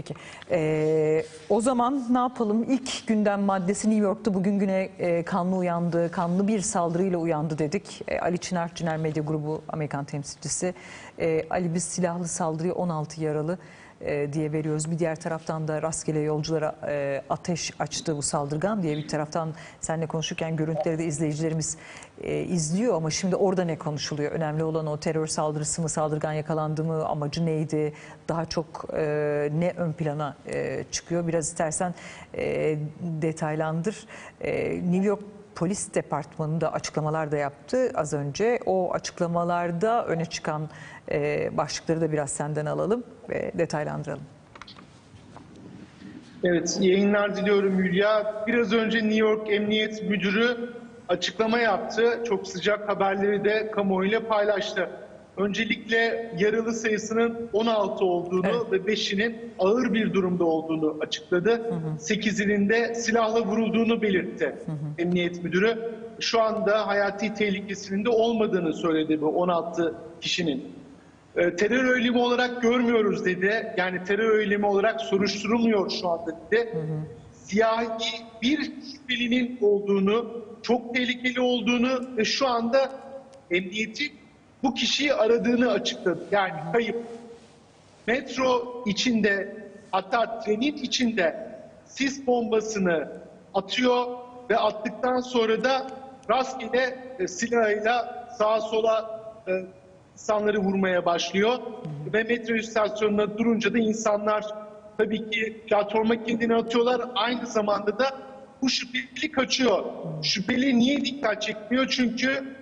Peki. Ee, o zaman ne yapalım? İlk gündem maddesi New York'ta bugün güne e, kanlı uyandı, kanlı bir saldırıyla uyandı dedik. E, Ali Çınar, Çınar Medya Grubu Amerikan temsilcisi. E, Ali biz silahlı saldırıya 16 yaralı e, diye veriyoruz. Bir diğer taraftan da rastgele yolculara e, ateş açtı bu saldırgan diye bir taraftan seninle konuşurken görüntüleri de izleyicilerimiz e, izliyor ama şimdi orada ne konuşuluyor? Önemli olan o terör saldırısı mı, saldırgan yakalandı mı, amacı neydi? Daha çok ne ön plana çıkıyor? Biraz istersen detaylandır. New York Polis Departmanı'nda açıklamalar da yaptı az önce. O açıklamalarda öne çıkan e, başlıkları da biraz senden alalım ve detaylandıralım. Evet, yayınlar diliyorum Hülya. Biraz önce New York Emniyet Müdürü açıklama yaptı. Çok sıcak haberleri de kamuoyuyla paylaştı. Öncelikle yaralı sayısının 16 olduğunu Evet. ve 5'inin ağır bir durumda olduğunu açıkladı. 8'inin de silahla vurulduğunu belirtti Emniyet Müdürü. Şu anda hayati tehlikesinin de olmadığını söyledi bu 16 kişinin. E, terör eylemi olarak görmüyoruz dedi. Yani terör eylemi olarak soruşturulmuyor şu anda dedi. Siyahi bir şüphelinin olduğunu, çok tehlikeli olduğunu ve şu anda emniyetin bu kişiyi aradığını açıkladı. Yani kayıp. Metro içinde hatta trenin içinde sis bombasını atıyor ve attıktan sonra da rastgele e, silahıyla sağa sola e, insanları vurmaya başlıyor. Ve metro istasyonuna durunca da insanlar tabii ki platforma kendini atıyorlar. Aynı zamanda da bu şüpheli kaçıyor. Şüpheli niye dikkat çekmiyor? Çünkü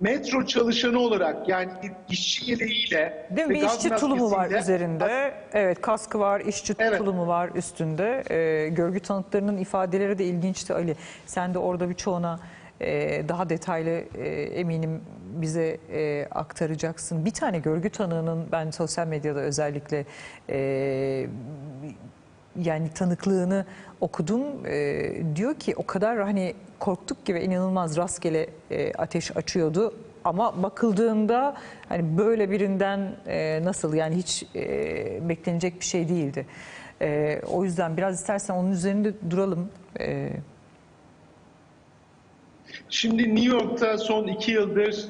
metro çalışanı olarak yani işçi yeleğiyle Değil mi? Bir işçi tulumu var üzerinde. Evet kaskı var, işçi Evet. tulumu var üstünde. Ee, görgü tanıklarının ifadeleri de ilginçti Ali. Sen de orada birçoğuna e, daha detaylı e, eminim bize e, aktaracaksın. Bir tane görgü tanığının ben sosyal medyada özellikle e, yani tanıklığını okudum. Ee, diyor ki o kadar hani korktuk ki ve inanılmaz rastgele e, ateş açıyordu. Ama bakıldığında hani böyle birinden e, nasıl yani hiç e, beklenecek bir şey değildi. E, o yüzden biraz istersen onun üzerinde duralım. E, Şimdi New York'ta son iki yıldır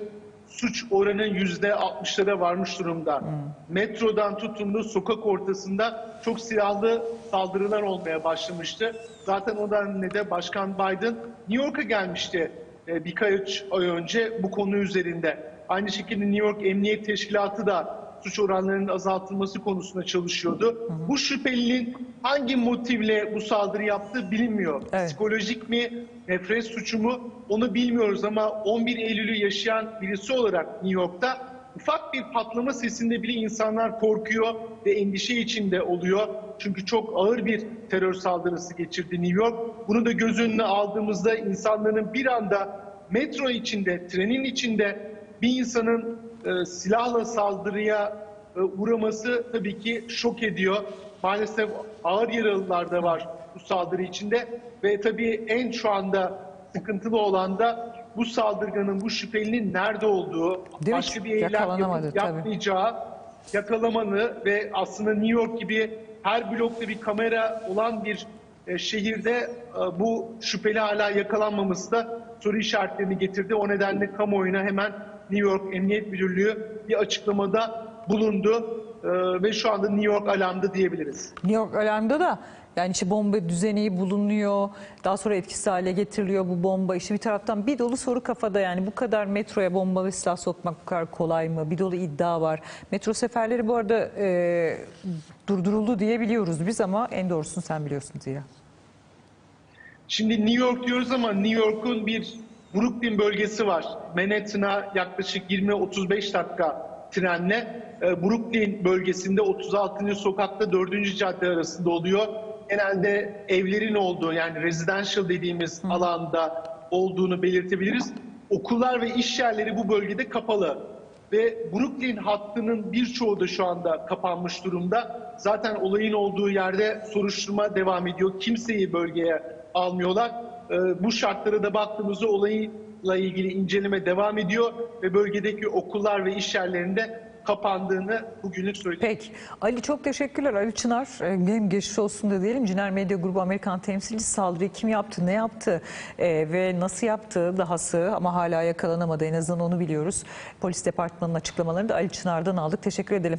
suç oranı yüzde 60'lara varmış durumda. Metrodan tutun da sokak ortasında çok silahlı saldırılar olmaya başlamıştı. Zaten o nedenle de Başkan Biden New York'a gelmişti e, birkaç ay önce bu konu üzerinde. Aynı şekilde New York Emniyet Teşkilatı da suç oranlarının azaltılması konusunda çalışıyordu. Bu şüphelinin hangi motivle bu saldırı yaptığı bilinmiyor. Evet. Psikolojik mi, nefret suçu mu onu bilmiyoruz ama 11 Eylül'ü yaşayan birisi olarak New York'ta ufak bir patlama sesinde bile insanlar korkuyor ve endişe içinde oluyor. Çünkü çok ağır bir terör saldırısı geçirdi New York. Bunu da göz önüne aldığımızda insanların bir anda metro içinde, trenin içinde bir insanın e, silahla saldırıya e, uğraması tabii ki şok ediyor. Maalesef ağır yaralılar da var bu saldırı içinde ve tabii en şu anda sıkıntılı olan da bu saldırganın, bu şüphelinin nerede olduğu, Değil başka bir eylem Yakalanamadı, yapıp tabii. yapmayacağı yakalamanı ve aslında New York gibi her blokta bir kamera olan bir e, şehirde e, bu şüpheli hala yakalanmaması da soru işaretlerini getirdi. O nedenle kamuoyuna hemen New York Emniyet Müdürlüğü bir açıklamada bulundu E, ve şu anda New York alarmda diyebiliriz. New York alarmda da yani işte bomba düzeni bulunuyor. Daha sonra etkisiz hale getiriliyor bu bomba. İşte bir taraftan bir dolu soru kafada yani bu kadar metroya bomba ve silah sokmak bu kadar kolay mı? Bir dolu iddia var. Metro seferleri bu arada e, durduruldu diyebiliyoruz biz ama en doğrusunu sen biliyorsun Zira. Şimdi New York diyoruz ama New York'un bir Brooklyn bölgesi var. Manhattan'a yaklaşık 20-35 dakika trenle. Ee, Brooklyn bölgesinde 36. sokakta 4. cadde arasında oluyor. Genelde evlerin olduğu yani residential dediğimiz alanda olduğunu belirtebiliriz. Okullar ve iş yerleri bu bölgede kapalı. Ve Brooklyn hattının birçoğu da şu anda kapanmış durumda. Zaten olayın olduğu yerde soruşturma devam ediyor. Kimseyi bölgeye almıyorlar. Ee, bu şartlara da baktığımızda olayla ilgili inceleme devam ediyor ve bölgedeki okullar ve iş yerlerinde kapandığını bugünlük söyleyeyim. Peki. Ali çok teşekkürler. Ali Çınar e, hem geçmiş olsun da diyelim. Ciner Medya Grubu Amerikan temsilcisi saldırıyı kim yaptı, ne yaptı e, ve nasıl yaptı dahası ama hala yakalanamadı en azından onu biliyoruz. Polis departmanının açıklamalarını da Ali Çınar'dan aldık. Teşekkür edelim.